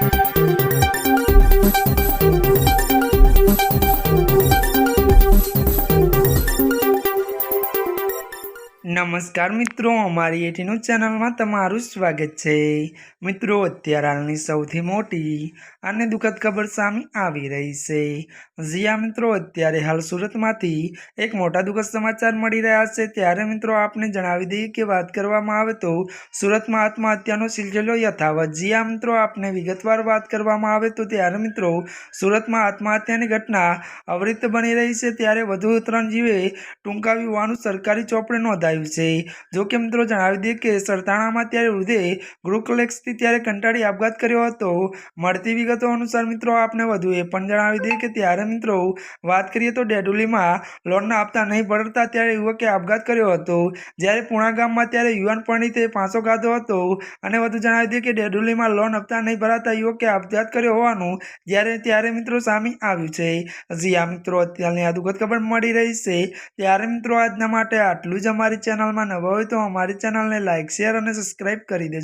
Thank you. નમસ્કાર મિત્રો, અમારી એટીનું ચેનલમાં તમારું સ્વાગત છે. મિત્રો, અત્યારે હાલની સૌથી મોટી અને દુઃખદ ખબર સામે આવી રહી છે. જ્યાં મિત્રો, અત્યારે હાલ સુરતમાંથી એક મોટા દુઃખદ સમાચાર મળી રહ્યા છે. ત્યારે મિત્રો, આપને જણાવી દઈએ કે વાત કરવામાં આવે તો સુરતમાં આત્મહત્યાનો સિલસિલો યથાવત. જ્યાં મિત્રો, આપને વિગતવાર વાત કરવામાં આવે તો ત્યારે મિત્રો, સુરતમાં આત્મહત્યાની ઘટના અવરિત બની રહી છે. ત્યારે વધુ ત્રણ જીવે ટૂંકાવ્યું હોવાનું સરકારી ચોપડે નોંધાયું છે. જો કે મિત્રો જણાવી દઈએ કે સરતાણામાં ત્યારે વૃદ્ધે ગ્લુકોલેક્સથી ત્યારે કંટાળી આપઘાત કર્યો હતો. મળતી વિગતો અનુસાર મિત્રો આપને વધુ એ પણ જણાવી દઈએ કે ત્યારે મિત્રો વાત કરીએ તો ડેડુલીમાં લોનના હપ્તા નહીં ભરતા ત્યારે યુવકે આપઘાત કર્યો હતો. જ્યારે પુણા ગામમાં ત્યારે યુવાન પરણીતે ફાંસો ખાધો હતો અને વધુ જણાવી દઈએ કે ડેડુલીમાં લોન હપ્તા નહીં ભરાતા યુવકે આપઘાત કર્યો હોવાનું જ્યારે ત્યારે મિત્રો સામે આવ્યું છે. હજી આ મિત્રો, અત્યારની આ દુઃખદ ખબર મળી રહી છે. ત્યારે મિત્રો આજના માટે આટલું જ. અમારી ચેનલમાં નવા હોય તો અમારી ચેનલને લાઇક શેર અને સબસ્ક્રાઈબ કરી દેજો.